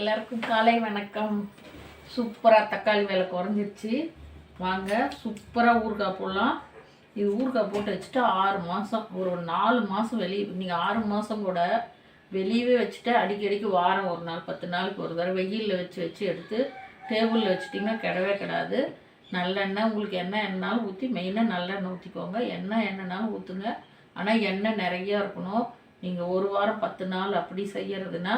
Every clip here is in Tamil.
எல்லாருக்கும் காலை வணக்கம். சூப்பராக தக்காளி வேலை குறைஞ்சிருச்சு. வாங்க சூப்பராக ஊறுகாய் போடலாம். இது ஊறுகாய் போட்டு வச்சுட்டு ஆறு மாதம் ஒரு நாலு மாதம் வெளியே நீங்கள் ஆறு மாதம் கூட வெளியவே வச்சுட்டு அடிக்கடிக்கு வாரம் ஒரு நாள் பத்து நாளுக்கு ஒரு தடவை வெயிலில் வச்சு வச்சு எடுத்து டேபிளில் வச்சுட்டிங்கன்னா கிடவே கிடாது. நல்லெண்ணெய் உங்களுக்கு எண்ணெய் எண்ணாலும் ஊற்றி மெயினாக நல்லெண்ணெய் ஊற்றிக்கோங்க எண்ணெய் எண்ணெய்னாலும் ஊற்றுங்க ஆனால் எண்ணெய் நிறையா இருக்கணும். நீங்கள் ஒரு வாரம் பத்து நாள் அப்படி செய்யறதுன்னா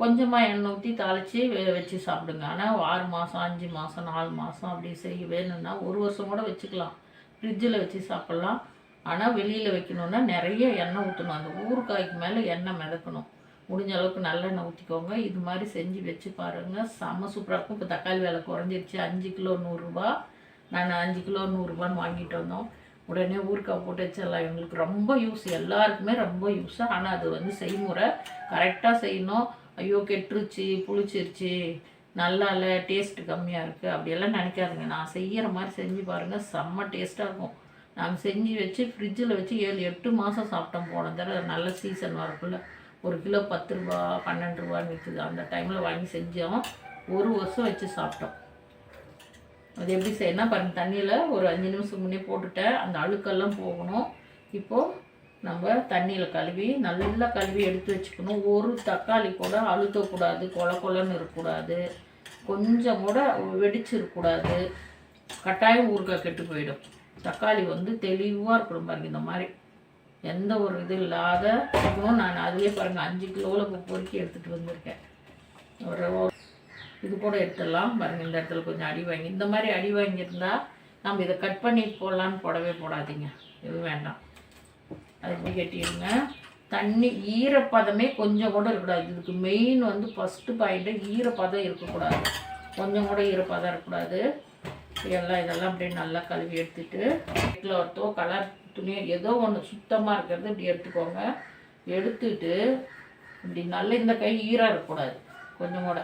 கொஞ்சமாக எண்ணெய் ஊற்றி தாளித்து வச்சு சாப்பிடுங்க. ஆனால் ஆறு மாதம் அஞ்சு மாதம் நாலு மாதம் அப்படி செய்ய வேணும்னா ஒரு வருஷம் கூட வச்சுக்கலாம். ஃப்ரிட்ஜில் வச்சு சாப்பிட்லாம். ஆனால் வெளியில் வைக்கணுன்னா நிறைய எண்ணெய் ஊற்றணும் அந்த ஊறுகாய்க்கு மேலே எண்ணெய் மிதக்கணும். முடிஞ்ச அளவுக்கு நல்லெண்ணெய் ஊற்றிக்கோங்க இது மாதிரி செஞ்சு வச்சு பாருங்கள் செம்ம சூப்பராக இருக்கும். இப்போ தக்காளி விலை குறைஞ்சிருச்சு. அஞ்சு கிலோ நூறுரூபா நான் அஞ்சு கிலோ நூறுரூபான்னு வாங்கிட்டு வந்தோம். உடனே ஊறுகாய் போட்டு வச்சிடலாம். எங்களுக்கு ரொம்ப யூஸ் எல்லாருக்குமே ரொம்ப யூஸ் ஆனால் அது வந்து செய்முறை. கரெக்டாக செய்யணும். ஐயோ கெட்டுருச்சு புளிச்சிருச்சு நல்லா இல்லை டேஸ்ட் கம்மியாக இருக்குது அப்படியெல்லாம் நினைக்காதுங்க. நான் செய்கிற மாதிரி செஞ்சு பாருங்கள் செம்ம டேஸ்ட்டாக இருக்கும். நாங்கள் செஞ்சு வச்சு ஃப்ரிட்ஜில் வச்சு ஏழு எட்டு மாதம் சாப்பிட்டோம் போன தடவை நல்ல சீசன் வரக்குள்ள. ஒரு கிலோ பத்து ரூபா பன்னெண்டு ரூபான்னு விற்றுது அந்த டைமில் வாங்கி செஞ்சோம். ஒரு வருஷம் வச்சு சாப்பிட்டோம். அது எப்படி செய்யணும் பாருங்க தண்ணியில் ஒரு அஞ்சு நிமிஷம் முன்னே போட்டுட்டேன். அந்த அழுக்கெல்லாம் போகணும். இப்போது நம்ம தண்ணியில் கழுவி நல்லா கழுவி எடுத்து வச்சுக்கணும். ஒரு தக்காளி கூட அழுத்தக்கூடாது கொல கொலன்னு இருக்கக்கூடாது. கொஞ்சம் கூட வெடிச்சிருக்கூடாது கட்டாயம் ஊறுகாய் கெட்டு போயிடும். தக்காளி வந்து தெளிவாக இருக்கணும் பாருங்க இந்த மாதிரி. எந்த ஒரு இது இல்லாத நான் அதுவே பாருங்கள் அஞ்சு கிலோவில் இப்போ பொறுக்கி எடுத்துகிட்டு வந்திருக்கேன். ஒரு இது கூட எடுத்துடலாம். பாருங்கள் இந்த இடத்துல கொஞ்சம் அடி வாங்கி இந்த மாதிரி அடி வாங்கியிருந்தால் நம்ம இதை கட் பண்ணி போடலான்னு போடவே போடாதீங்க. எதுவும் வேண்டாம். அது இப்படி கட்டிடுங்க தண்ணி ஈரப்பதமே கொஞ்சம் கூட இருக்கக்கூடாது. இதுக்கு மெயின் வந்து ஃபஸ்ட்டு பாயிண்ட்டு ஈரப்பதம் இருக்கக்கூடாது. கொஞ்சம் கூட ஈரப்பதம் இருக்கக்கூடாது. எல்லாம் இதெல்லாம் அப்படியே நல்லா கழுவி எடுத்துட்டு வீட்டில் ஒருத்தோ கலர் துணி ஏதோ ஒன்று சுத்தமாக இருக்கிறது இப்படி எடுத்துக்கோங்க. எடுத்துட்டு இப்படி நல்ல இந்த கை ஈரம் இருக்கக்கூடாது. கொஞ்சம் கூட.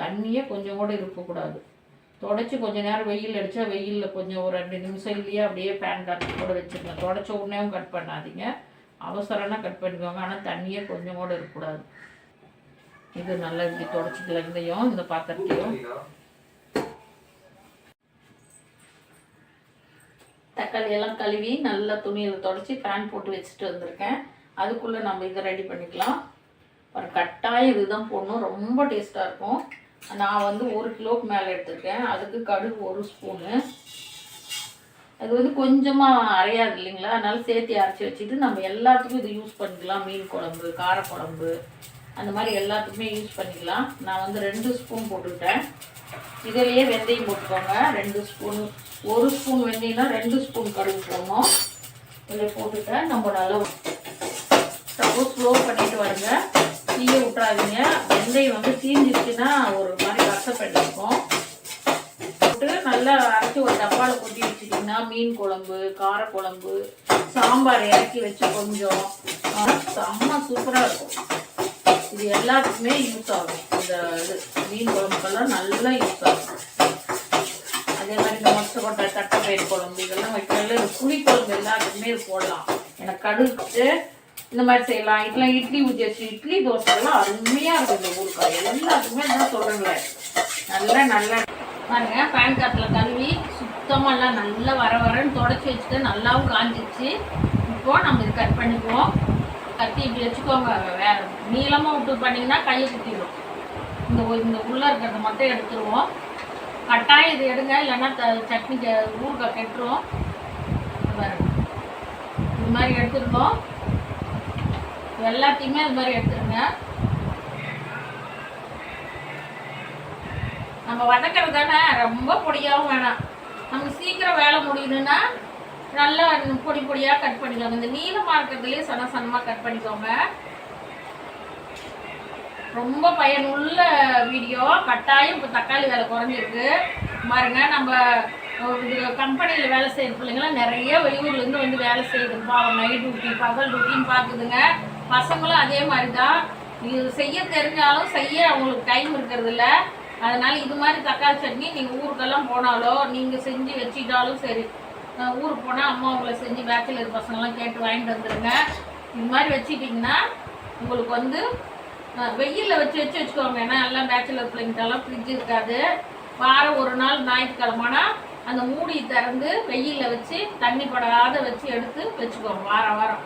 தண்ணியே கொஞ்சம் கூட இருக்கக்கூடாது. தொடச்சி கொஞ்ச நேரம் வெயில் அடித்தா வெயிலில் கொஞ்சம் ஒரு ரெண்டு நிமிஷம் இல்லையா அப்படியே பேன் காற்று கூட வச்சுருங்க தொடச்ச உடனேவும் கட் பண்ணாதீங்க. அவசரம்னா கட் பண்ணிக்கோங்க. ஆனால் தண்ணியே கொஞ்சம் கூட இருக்கக்கூடாது. இது நல்லா இப்படி தொடச்சிக்கலாம் இந்த பாத்திரத்தையும். தக்காளி எல்லாம் கழுவி நல்லா துணியில் தொடச்சி பேன் போட்டு வச்சுட்டு வந்திருக்கேன். அதுக்குள்ளே நம்ம இதை ரெடி பண்ணிக்கலாம். ஒரு கட்டாயம் இதுதான் போடணும். ரொம்ப டேஸ்ட்டாக இருக்கும். நான் வந்து ஒரு கிலோக்கு மேலே எடுத்திருக்கேன். அதுக்கு கடுகு ஒரு ஸ்பூனு. அது வந்து கொஞ்சமாக அரையாது இல்லைங்களா? அதனால் சேர்த்து அரைச்சி வச்சுட்டு நம்ம எல்லாத்துக்கும் இது யூஸ் பண்ணிக்கலாம். மீன் குழம்பு காரக்குழம்பு அந்த மாதிரி எல்லாத்துக்குமே யூஸ் பண்ணிக்கலாம். நான் வந்து ரெண்டு ஸ்பூன் போட்டுக்கிட்டேன். இதிலேயே வெந்தயம் போட்டுக்கோங்க. ரெண்டு ஸ்பூன் ஒரு ஸ்பூன் வெந்தயம்னா ரெண்டு ஸ்பூன் கடுகு போடணும். இதில் போட்டுட்டேன். நம்ம நல்லா ஸ்டவ் ஸ்லோ பண்ணிட்டு வருங்க. தீய விட்றாதீங்க வெந்தயம் வந்து தீஞ்சிருச்சுன்னா ஒரு மாதிரி கஷ்டப்பட்டிருக்கும். போட்டு நல்லா அரைச்சி ஒரு டப்பாவில் கொட்டி வச்சுட்டிங்கன்னா மீன் குழம்பு காரக்குழம்பு சாம்பார் இறக்கி வச்சு கொஞ்சம் செம்ம சூப்பராக இருக்கும். இது எல்லாத்துக்குமே யூஸ் ஆகும். இந்த இது மீன் குழம்புக்கெல்லாம் நல்லா யூஸ் ஆகும். அதே மாதிரி இந்த மொச்சை கொட்டை தட்டைப்பயிர் குழம்பு இதெல்லாம் வைக்கிறதுல இந்த புளி குழம்பு எல்லாத்துக்குமே போடலாம். எனக்கு கடுகு இந்த மாதிரி செய்யலாம். இதெல்லாம் இட்லி ஊற்றி வச்சு இட்லி தோசை எல்லாம் அருமையாக இருக்கும் இந்த ஊருக்காய் எல்லாத்துக்குமே தான் சொல்கிறேங்களேன் நல்லா நல்லா. பாருங்க பேன் கார்ட்டில் கழுவி சுத்தமாக எல்லாம் நல்லா வர வரன்னு தொடச்சி வச்சுட்டு நல்லாவும் காஞ்சிச்சு இப்போது நம்ம இது கட் பண்ணிக்குவோம். கத்தி இப்படி வச்சுக்கோங்க. வேற நீளமாக விட்டு பண்ணிங்கன்னா கையை குத்திடும். இந்த இந்த உள்ளே இருக்கிறத மட்டும் எடுத்துருவோம். கட்டாயம் இது எடுங்க. இல்லைன்னா த- சட்னி க- ஊறுகாய் கெட்டுரும். இது பாருங்க. இது மாதிரி எடுத்துருக்கோம். எல்லாத்தையுமே இது மாதிரி எடுத்துருங்க. நம்ம வதக்கிறது தானே ரொம்ப பொடியாகவும் வேணாம். நமக்கு சீக்கிரம் வேலை முடியணும்னா நல்லா பொடி பொடியாக கட் பண்ணிக்கோங்க. இந்த நீளமாக இருக்கிறதுலேயே சன சனமாக கட் பண்ணிக்கோங்க. ரொம்ப பயனுள்ள வீடியோ கட்டாயம் இப்போ தக்காளி வேலை குறைஞ்சிருக்கு. பாருங்க நம்ம கம்பெனியில் வேலை செய்கிற பிள்ளைங்களாம் நிறைய வெளியூர்லேருந்து வந்து வேலை செய்யுது. பாவம் நைட் டியூட்டி பகல் டியூட்டின்னு பார்க்குதுங்க பசங்களும் அதே மாதிரி தான் இது செய்ய தெரிஞ்சாலும் செய்ய அவங்களுக்கு டைம் இருக்கிறதில்ல. அதனால் இது மாதிரி தக்காளி சட்னி நீங்கள் ஊருக்கெல்லாம் போனாலோ நீங்கள் செஞ்சு வச்சுட்டாலும் சரி. ஊருக்கு போனால் அம்மா உங்களை செஞ்சு பேச்சுலர் பசங்கள்லாம் கேட்டு வாங்கிட்டு வந்துடுங்க இது மாதிரி வச்சுட்டிங்கன்னா உங்களுக்கு வந்து வெயிலில் வச்சு வச்சு வச்சுக்கோங்க. ஏன்னா எல்லாம் பேச்சுலர் பிள்ளைங்கிட்டலாம் ஃப்ரிட்ஜ் இருக்காது. வாரம் ஒரு நாள் ஞாயிற்றுக்கிழமைனா அந்த மூடி திறந்து வெயிலில் வச்சு தண்ணி படாத வச்சு எடுத்து வச்சுக்கோங்க. வாரம் வாரம்.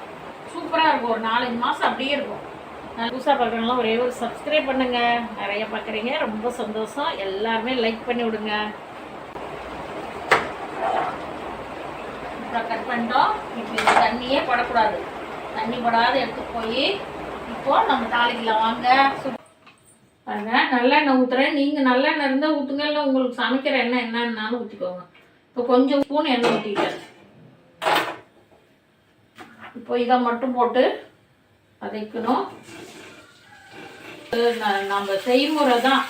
சூப்பராக இருக்கும். ஒரு நாலஞ்சு மாதம் அப்படியே இருக்கும். நான் புதுசாக பார்க்குறவங்களாம் ஒரே ஒரு சப்ஸ்கிரைப் பண்ணுங்கள் நிறைய பார்க்குறீங்க ரொம்ப சந்தோஷம். எல்லாருமே லைக் பண்ணி விடுங்க. அப்புறம் கட் பண்ணிட்டோம். இப்போ தண்ணியே படக்கூடாது. தண்ணி படாத எடுத்து போய் இப்போ நம்ம தாளிக்கலாம் வாங்க. சு- பாருங்க நல்லெண்ணெய் ஊற்றுறேன் நீங்கள் நல்லெண்ணெய் இருந்தால் ஊற்றுங்க இல்லை உங்களுக்கு சமைக்கிற எண்ணெய் என்னன்னாலும் ஊற்றிக்கோங்க இப்போ கொஞ்சம் ஸ்பூன் எண்ணெய் ஊற்றிட்டேன் இப்போ இதை மட்டும் போட்டு வதக்கணும் நம்ம செய்முறை தான்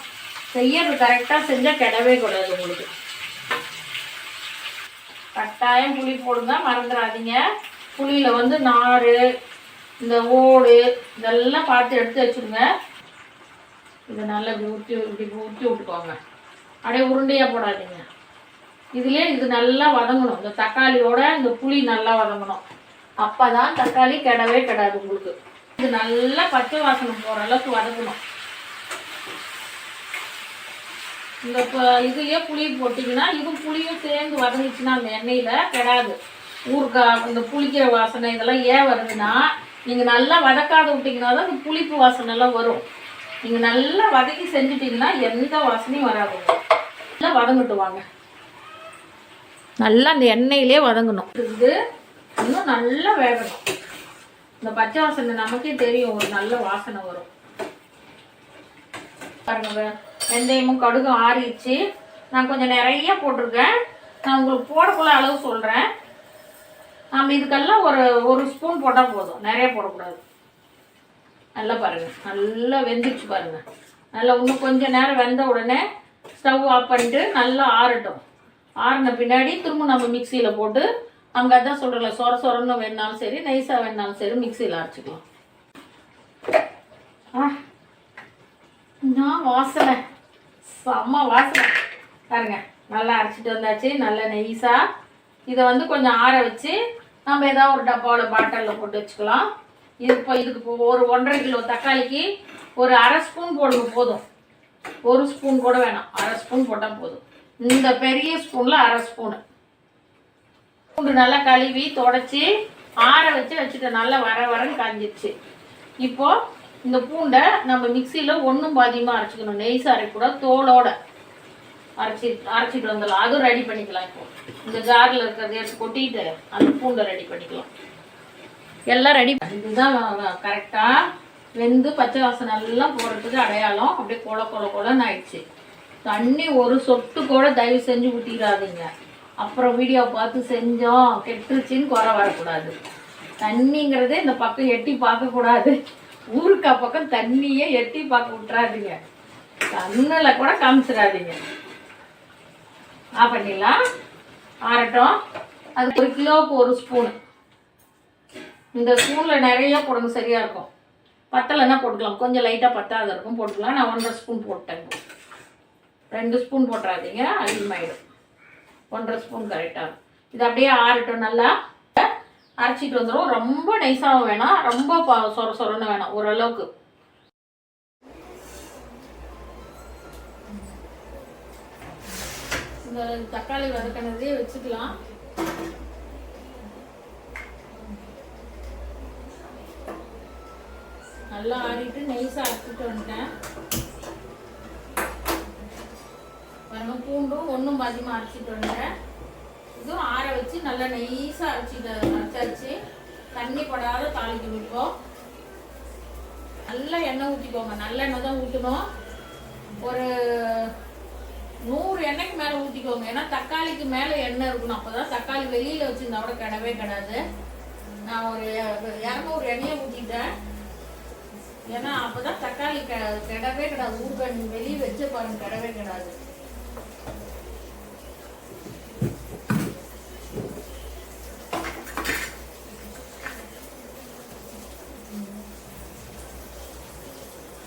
செய்யறது கரெக்டாக செஞ்சால் கிடவே கூடாது உங்களுக்கு. கட்டாயம் புளி போடுங்க மறந்துடாதீங்க. புளியில் வந்து நார் இந்த ஓடு இதெல்லாம் பார்த்து எடுத்து வச்சுருங்க. இதை நல்லா இப்படி ஊற்றி இப்படி ஊற்றி விட்டுக்கோங்க. அப்படியே உருண்டையாக போடாதீங்க. இதுலேயே இது நல்லா வதங்கணும். இந்த தக்காளியோட இந்த புளி நல்லா வதங்கணும். அப்போ தான் தக்காளி கெடவே கெடாது உங்களுக்கு. இது நல்லா பச்சை வாசனை போகிற அளவுக்கு வதங்கணும். இந்த இதுலயே புளி போட்டிங்கன்னா இது புளியும் சேர்ந்து வதங்கிச்சுன்னா அந்த எண்ணெயில் கெடாது. ஊறுகாய் இந்த புளிக்கிற வாசனை இதெல்லாம் ஏன் வருதுன்னா நீங்கள் நல்லா வதக்காத விட்டிங்கன்னா தான் இந்த புளிப்பு வாசனை எல்லாம் வரும். நீங்கள் நல்லா வதக்கி செஞ்சுட்டிங்கன்னா எந்த வாசனையும் வராது. நல்லா வதங்கிட்டு வாங்க. நல்லா அந்த எண்ணெயிலே வதங்கணும். இது இன்னும் நல்லா வேகணும். இந்த பச்சை வாசனை நமக்கே தெரியும் ஒரு நல்ல வாசனை வரும். பாருங்க வெந்தயமும் கடுகும் ஆறிடுச்சு. நான் கொஞ்சம் நிறைய போட்டிருக்கேன். நான் உங்களுக்கு போடக்குள்ள அளவு சொல்கிறேன் நம்ம இதுக்கெல்லாம் ஒரு ஒரு ஸ்பூன் போட்டால் போதும். நிறைய போடக்கூடாது. நல்லா பாருங்க. நல்லா வெந்துச்சு பாருங்க. நல்லா இன்னும் கொஞ்சம் நேரம் வெந்த உடனே ஸ்டவ் ஆஃப் பண்ணிட்டு நல்லா ஆறட்டும். ஆறின பின்னாடி திரும்ப நம்ம மிக்சியில் போட்டு அங்கே அதான் சொல்கிறல சொர சொரன்னு வேணாலும் சரி நைஸாக வேணாலும் சரி மிக்சியில் அரைச்சிக்கலாம். ஆ நான் வாசனை? செம்ம வாசனை. பாருங்க நல்லா அரைச்சிட்டு வந்தாச்சு நல்ல நெய்ஸாக இதை வந்து கொஞ்சம் ஆற வச்சு நம்ம ஏதாவது ஒரு டப்பாவில் பாட்டிலில் போட்டு வச்சுக்கலாம். இது இப்போ இதுக்கு ஒரு ஒன்றரை கிலோ தக்காளிக்கு ஒரு அரை ஸ்பூன் போடுங்க போதும். ஒரு ஸ்பூன் கூட வேணாம் அரை ஸ்பூன் போட்டால் போதும். இந்த பெரிய ஸ்பூனில் அரை ஸ்பூனு. பூண்டு நல்லா கழுவி தொடச்சி ஆற வச்சு வச்சுட்டேன் நல்லா வர வரன்னு காஞ்சிருச்சு. இப்போ இந்த பூண்டை நம்ம மிக்சியில் ஒன்றும் பாதியமாக அரைச்சிக்கணும். நெய்ஸ் அரைக்கூடாது தோலோட அரைச்சி அரைச்சிட்டு வந்துடலாம் அதுவும் ரெடி பண்ணிக்கலாம் இப்போ. இந்த ஜாரில் இருக்கிறத எடுத்து கொட்டிட்டு அந்த பூண்டை ரெடி பண்ணிக்கலாம். எல்லாம் ரெடி இதுதான் கரெக்டாக வெந்து பச்சை வாசனை எல்லாம் போடுறதுக்கு அடையாளம். அப்படியே கொல கொல கொலன்னு ஆயிடுச்சு. தண்ணி ஒரு சொட்டு கூட தயவு செஞ்சு ஊற்றிடாதீங்க அப்புறம் வீடியோ பார்த்து செஞ்சோம். கெட்டுருச்சின்னு குறை வரக்கூடாது. தண்ணிங்கிறதே இந்த பக்கம் எட்டி பார்க்கக்கூடாது. ஊருக்கா பக்கம் தண்ணியே எட்டி பார்க்க விட்றாதீங்க கண்ணில் கூட காமிச்சிடாதீங்க. ஆ பண்ணிடலாம். ஆறட்டும். அது ஒரு கிலோவுக்கு ஒரு ஸ்பூன் இந்த ஸ்பூனில் நிறைய போடுங்க சரியாக இருக்கும். பத்தலைன்னா போட்டுக்கலாம். கொஞ்சம் லைட்டாக பத்தாத இருக்கும். போட்டுக்கலாம். நான் ஒன்றரை ஸ்பூன் போட்டேன். ரெண்டு ஸ்பூன் போட்டுறாதீங்க. அதிகமாகிடும் ஒன்றரை ஸ்பூன் கரெக்டாக இருக்கும் இது அப்படியே ஆறட்டும் நல்லா அரைச்சிட்டு வந்துடும் ரொம்ப நைஸாகவும் வேணாம். ரொம்ப சொர சொரன்னு வேணாம். ஓரளவுக்கு. இந்த தக்காளி வதக்கினதே வச்சுக்கலாம். நல்லா ஆடிட்டு நைஸாக அரைச்சிட்டு வந்துட்டேன். நம்ம பூண்டும் ஒன்றும் பாதியமாக அரைச்சிட்டு வந்துட்டேன் இதுவும் ஆற வச்சு நல்லா நைஸாக அரைச்சிட்டு அரைச்சாச்சு. தண்ணி படாத தாளிக்கு இப்போ நல்லா எண்ணெய் ஊற்றிக்கோங்க நல்லெண்ணெய் தான் ஊற்றணும் ஒரு நூறு எண்ணெய்க்கு மேலே ஊற்றிக்கோங்க ஏன்னா தக்காளிக்கு மேலே எண்ணெய் இருக்கணும். அப்போ தான் தக்காளி வெளியில் வச்சுருந்தா கூட கிடவே கிடாது. நான் ஒரு இரநூறு எண்ணெயை ஊற்றிட்டேன் ஏன்னா அப்போ தான் தக்காளி கெ கிடவே கிடாது. ஊறுகாய் வெளியே வச்சு பாருங்க கிடவே கிடாது.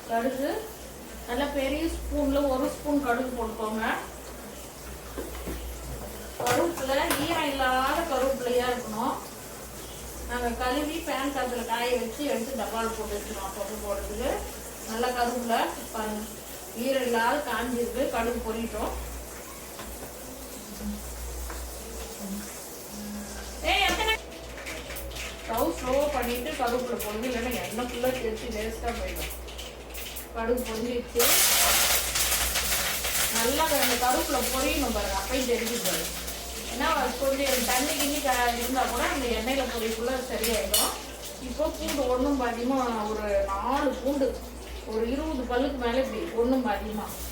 கடுகு. நல்ல பெரிய ஸ்பூன்ல ஒரு ஸ்பூன் கடுகு போட்டுக்கோங்க. கருவேப்பிலை ஈரம் இல்லாத கருவேப்பிலையா இருக்கணும். நாங்கள் கழுவி பேன் காத்துல காய வச்சு எடுத்து டப்பாவில் போட்டு வச்சுருவோம். அப்பப்போ போடுறதுக்கு. நல்லா கருவேப்பிலை பாருங்க. ஈரம் இல்லாத காஞ்சிருக்கு. கடுகு பொறிட்டோம் ஏய் ஸ்டவ் பண்ணிட்டு கருவேப்பிலை போடுது இல்லைன்னா எண்ணெய் ஃபுல்லாக தெரிச்சு வேஸ்ட்டாக போயிடும். கடுகு பொரிஞ்சிருச்சு நல்லா அந்த கருவேப்பிலை பொரியணும் பாருங்க அப்பயும் தெரிஞ்சு பாருங்க ஏன்னா கொஞ்சம் தண்ணி கிண்ணி க இருந்தால் கூட அந்த எண்ணெயில் பொரியக்குள்ள சரியாயிடும். இப்போ பூண்டு ஒன்றும் பாதியமாக ஒரு நாலு பூண்டு ஒரு இருபது பல்லுக்கு மேலே இப்படி ஒன்றும் பாதியமாக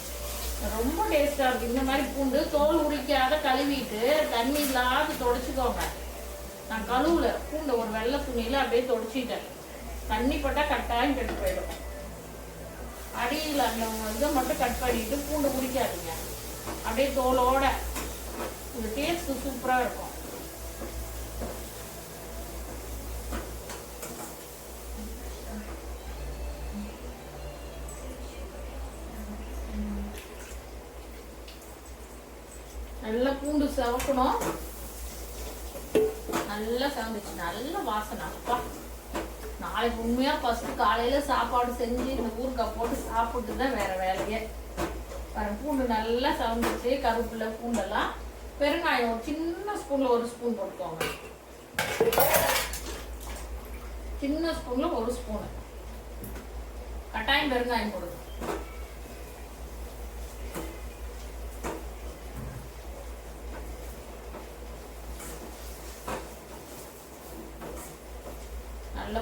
ரொம்ப டேஸ்ட்டாக இருக்குது இந்த மாதிரி பூண்டு தோல் உரிக்காத கழுவிட்டு தண்ணி இல்லாத தொடச்சிக்கோங்க. நான் கழுவுல பூண்டை ஒரு வெள்ளை துணியில் அப்படியே தொடச்சிட்டேன். தண்ணி பட்டால் கட்டாயம் கெட்டு போயிடும். அடியில் அந்த இதை மட்டும் கட் பண்ணிட்டு பூண்டு உரிக்காதீங்க அப்படியே தோலோட. இந்த டேஸ்ட் சூப்பராக இருக்கும். நல்லா பூண்டு சவக்கணும். நல்லா சவந்துச்சு. நல்ல வாசனை. அப்பா. நாளைக்கு உண்மையா ஃபர்ஸ்ட் காலையில சாப்பாடு செஞ்சு இந்த ஊருக்கா போட்டு சாப்பிட்டு தான் வேற வேலையே. பாருங்க பூண்டு நல்லா சவந்துச்சு கருவேப்பிலை பூண்டெல்லாம். பெருங்காயம் ஒரு சின்ன ஸ்பூன்ல ஒரு ஸ்பூன் போட்டுக்கோங்க. சின்ன ஸ்பூன்ல ஒரு ஸ்பூனு கட்டாயம் பெருங்காயம் போடுங்க நல்ல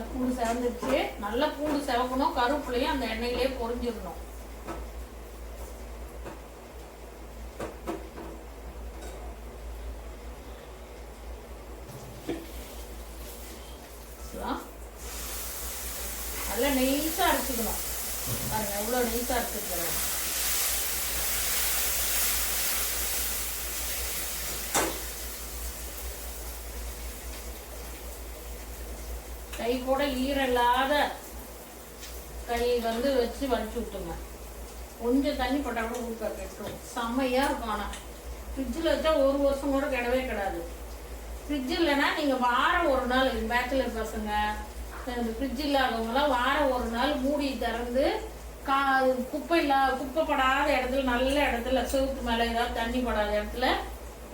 பூண்டு நல்ல பூண்டு செவக்கணும் கருப்புலையும் அந்த எண்ணெயிலே பொரிஞ்சிடணும். நல்லா நெய்ஸா அரைச்சிக்கணும். பாருங்க எவ்வளவு நெய்ஸா அரைச்சிருக்கிறேன். கை கூட ஈரல்லாத இல்லாத கை வந்து வச்சு வலிச்சு விட்டுங்க. கொஞ்சம் தண்ணி போட்டால் கூட ஊற்ற கெட்டும் செம்மையாக இருக்கும் ஆனால் ஃப்ரிட்ஜில் வச்சா ஒரு வருஷம் கூட கிடவே கிடாது. ஃப்ரிட்ஜ் இல்லைன்னா நீங்கள் வாரம் ஒரு நாள் பேச்சுலர் பசங்க இந்த ஃப்ரிட்ஜ் இல்லாதவங்களாம் வாரம் ஒரு நாள் மூடி திறந்து கா குப்பை இல்லா குப்பை படாத இடத்துல நல்ல இடத்துல செவுத்து மேலே ஏதாவது தண்ணி படாத இடத்துல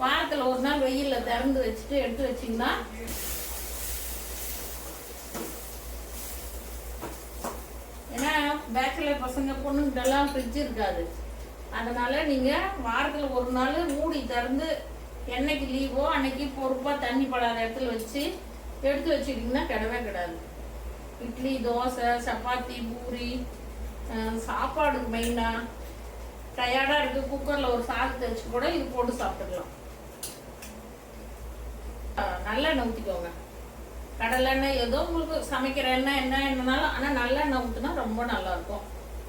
வாரத்தில் ஒரு நாள் வெயிலில் திறந்து வச்சுட்டு எடுத்து வச்சிங்கன்னா ஏன்னா பேச்சுலர் பசங்க பொண்ணுங்கெல்லாம் ஃப்ரிட்ஜ் இருக்காது. அதனால் நீங்கள் வாரத்தில் ஒரு நாள் மூடி திறந்து என்னைக்கு லீவோ அன்னைக்கு பொறுப்பாக தண்ணி படாத இடத்துல வச்சு எடுத்து வச்சுக்கிட்டிங்கன்னா கிடவே கிடாது. இட்லி தோசை சப்பாத்தி பூரி சாப்பாடு மெயினாக டயர்டாக இருக்குது குக்கரில் ஒரு சாதத்தை வச்சு கூட இது போட்டு சாப்பிட்டுக்கலாம். நல்லா நல்லெண்ணெய் ஊற்றிக்கோங்க கடலெண்ணெய் ஏதோ உங்களுக்கு சமைக்கிற எண்ணெய் என்ன எண்ணெய்னாலும் ஆனால் நல்லெண்ணெய் ஊற்றினா ரொம்ப நல்லா இருக்கும்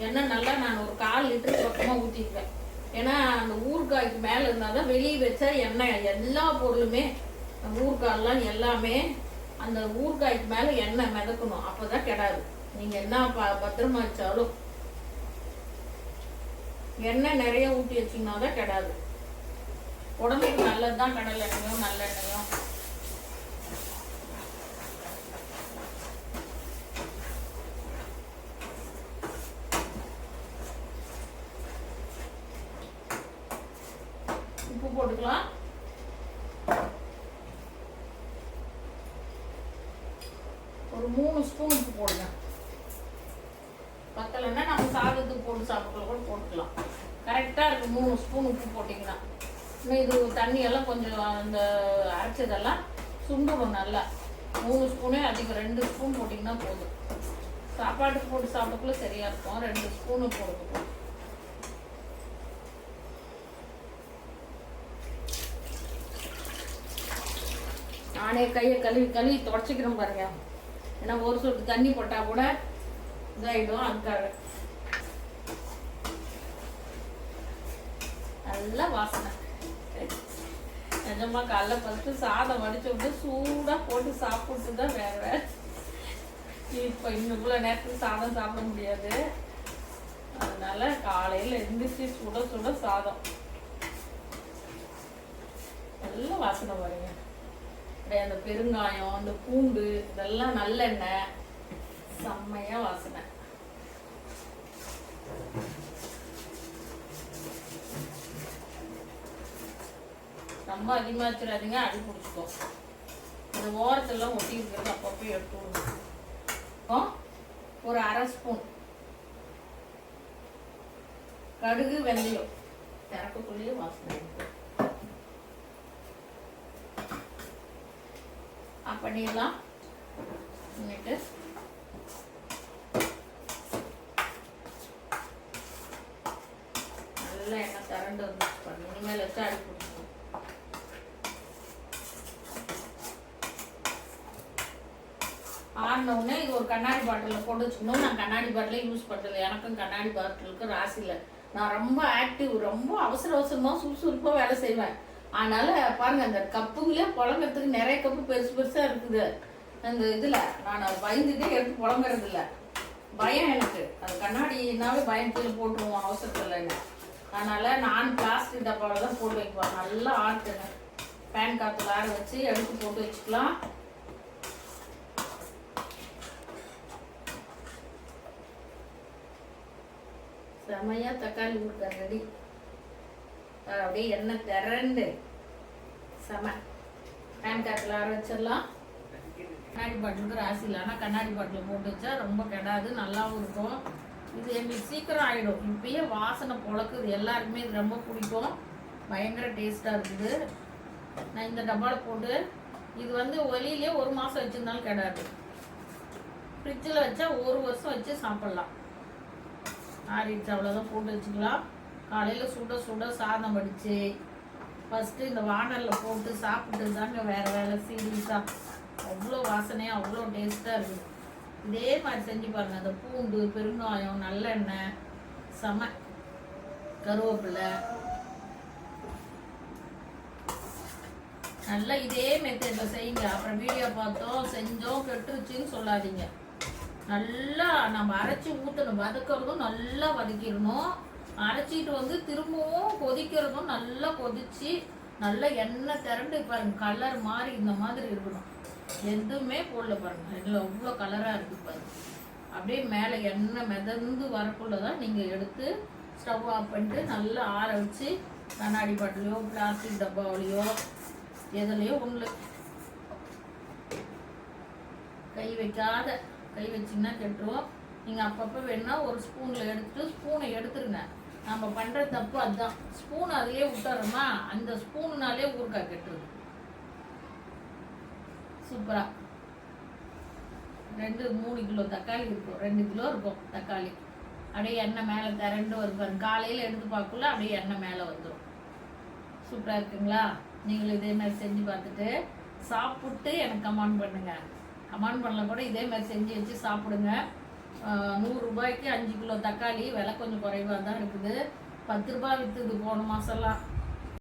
எண்ணெய் நல்லா நான் ஒரு கால் லிட்டர் பக்கமாக ஊற்றிக்குவேன் ஏன்னா அந்த ஊறுகாய்க்கு மேலே இருந்தால் தான் வெளியே வச்சா எண்ணெய் எல்லா பொருளுமே அந்த ஊறுகாயெல்லாம் எல்லாமே அந்த ஊறுகாய்க்கு மேலே எண்ணெய் மிதக்கணும். அப்போ தான் கெடாது. நீங்கள் என்ன ப பத்திரமா வச்சாலும். எண்ணெய் நிறைய ஊற்றி வச்சிங்கன்னா தான் கெடாது. உடம்புக்கு நல்லது தான் கடலை எண்ணெயும் நல்லெண்ணெயும் உப்பு போட்டுக்கலாம். ஒரு மூணு ஸ்பூன் உப்பு போடுங்க. பத்தலைன்னா நம்ம சாதத்துக்கு போட்டு சாப்பிட்ற கூட போட்டுக்கலாம். கரெக்டாக இருக்கு மூணு ஸ்பூன் உப்பு போட்டிங்கன்னா. இன்னும் இது தண்ணி எல்லாம் கொஞ்சம் அந்த அரைச்சதெல்லாம் சுண்டுடும் நல்லா. மூணு ஸ்பூனே அதிகம் ரெண்டு ஸ்பூன் போட்டிங்கன்னா போதும். சாப்பாட்டுக்கு போட்டு சாப்பிடக்குள்ள சரியா இருக்கும். ரெண்டு ஸ்பூனு போடுங்க நானே கையை கழுவி கழுவி தொடச்சிக்கிறேன் பாருங்க. ஏன்னா ஒரு சொட்டு தண்ணி போட்டால் கூட இதாகிடும் அதுக்காக. நல்லா வாசனை. நிஜமா காலைல ஃபஸ்ட்டு சாதம் வடிச்சு விட்டு சூடாக போட்டு சாப்பிட்டு தான் வேற வேற. இப்போ இன்னுக்குள்ள நேரத்துக்கு சாதம் சாப்பிட முடியாது. அதனால காலையில் எழுந்திரிச்சு சுட சுட சாதம். நல்ல வாசனை பாருங்க. அந்த பெருங்காயம் அந்த பூண்டு இதெல்லாம் நல்லெண்ணெய். செம்மையா வாசனை. ரொம்ப அதிகமாக வச்சிடாதீங்க அடி பிடிச்சிக்கும் இந்த ஓரத்தெல்லாம் ஒட்டி இருக்கிறது அப்பப்போ எடுத்து ஒரு அரை ஸ்பூன். கடுகு வெந்தயம். திறக்கக்குள்ளேயே வாசனை பண்ணிடலாம். பண்ணிட்டு நல்லா எண்ணெய் திரண்டு வந்துச்சு பாருங்க. இனிமேல் வச்சு அடுப்பு பிடிச்சிக்கணும் உடனே இது ஒரு கண்ணாடி பாட்டிலில் போட்டு வச்சுக்கணும். நான் கண்ணாடி பாட்டிலே யூஸ் பண்ணுறது எனக்கும் கண்ணாடி பாட்டிலுக்கு ராசி இல்லை. நான் ரொம்ப ஆக்டிவ் ரொம்ப அவசர அவசரமாக சுறுசுறுப்பாக வேலை செய்வேன். அதனால பாருங்க அந்த கப்புங்களே புழங்கறதுக்கு நிறைய கப்பு பெருசு பெருசாக இருக்குது. அந்த இதில் நான் பயந்துட்டே எடுத்து புழங்குறது இல்ல பயம் எனக்கு. அது கண்ணாடினாவே பயம் கீழே போட்டுருவோம் அவசரத்தில் அதனால நான் பிளாஸ்டிக் டப்பாவில் தான் போட்டு வைப்பேன். நல்லா ஆட்டுங்க. பேன் காற்றுல ஆற வச்சு எடுத்து போட்டு வச்சுக்கலாம். செமையா தக்காளி ஊறுகாய் ரெடி. அப்படியே எண்ணெய் திரண்டு. செம. பேன் கார்டில் ஆற வச்சிடலாம். கண்ணாடி பாட்டிலுக்கு ராசி இல்லை. ஆனால் கண்ணாடி பாட்டில் போட்டு வச்சா ரொம்ப கெடாது நல்லாவும் இருக்கும். இது எங்களுக்கு சீக்கிரம் ஆகிடும் இப்பயே வாசனை பொழக்குது. எல்லாருக்குமே இது ரொம்ப பிடிக்கும். பயங்கர டேஸ்ட்டாக இருக்குது. நான் இந்த டப்பாவில் போட்டு இது வந்து ஒலியிலே ஒரு மாதம் வச்சிருந்தாலும் கெடாது. ஃப்ரிட்ஜில் வச்சா ஒரு வருஷம் வச்சு சாப்பிட்லாம். ஆறிடுச்சு அவ்வளோதான் போட்டு வச்சுக்கலாம். காலையில் சுட சுட சாதம் வடித்து ஃபஸ்ட்டு இந்த வானலில் போட்டு சாப்பிட்டு தாங்க வேறு வேலை சீரியஸாக அவ்வளோ வாசனையாக அவ்வளோ டேஸ்ட்டாக இருக்குது இதே மாதிரி செஞ்சு பாருங்கள் அந்த பூண்டு பெருங்காயம் நல்லெண்ணெய் செம கருவேப்பிலை. நல்லா இதே மெத்தடில் செய்யுங்க. அப்புறம் வீடியோ பார்த்தோம் செஞ்சோம் கெட்டுருச்சுன்னு சொல்லாதீங்க. நல்லா நம்ம அரைச்சி ஊற்றணும் வதக்கிறதும் நல்லா வதக்கிடணும். அரைச்சிட்டு வந்து திரும்பவும் கொதிக்கிறதும் நல்லா கொதிச்சு நல்லா எண்ணெய் திரண்டு பாருங்க கலர் மாதிரி இந்த மாதிரி இருக்கணும். எதுவுமே போடல பாருங்க. இதில் அவ்வளோ கலராக இருக்குது பாருங்க. அப்படியே மேலே எண்ணெய் மிதந்து வரக்குள்ள தான் நீங்கள் எடுத்து ஸ்டவ் ஆஃப் பண்ணிட்டு நல்லா ஆற வச்சு கண்ணாடி பாட்டிலையோ பிளாஸ்டிக் டப்பாவிலையோ எதுலையோ ஒன்று கை வைக்காத கை வச்சிங்கன்னா கெட்டுருவோம் நீங்கள் அப்பப்போ வேணுன்னா ஒரு ஸ்பூனில் எடுத்துட்டு ஸ்பூனை எடுத்துருங்க. நம்ம பண்ணுற தப்பு அதுதான் ஸ்பூன் அதிலே விட்டுறோமா அந்த ஸ்பூனுனாலே ஊறுகாய் கெட்டுருது. சூப்பரா ரெண்டு மூணு கிலோ தக்காளி இருக்கும். ரெண்டு கிலோ இருக்கும் தக்காளி. அப்படியே எண்ணெய் மேலே திரண்டு வரும் காலையில் எடுத்து பார்க்கல அப்படியே எண்ணெய் மேலே வந்துடும் சூப்பராக இருக்குங்களா? நீங்களும் இதே மாதிரி செஞ்சு பார்த்துட்டு சாப்பிட்டு எனக்கு கமெண்ட் பண்ணுங்க. கமெண்ட் பண்ணல கூட இதே மாதிரி செஞ்சு வச்சு சாப்பிடுங்க. நூறு ரூபாய்க்கு அஞ்சு கிலோ தக்காளி விலை கொஞ்சம் குறைவாக தான் இருக்குது. பத்து ரூபாய் விற்றுது போன மாதம்லாம்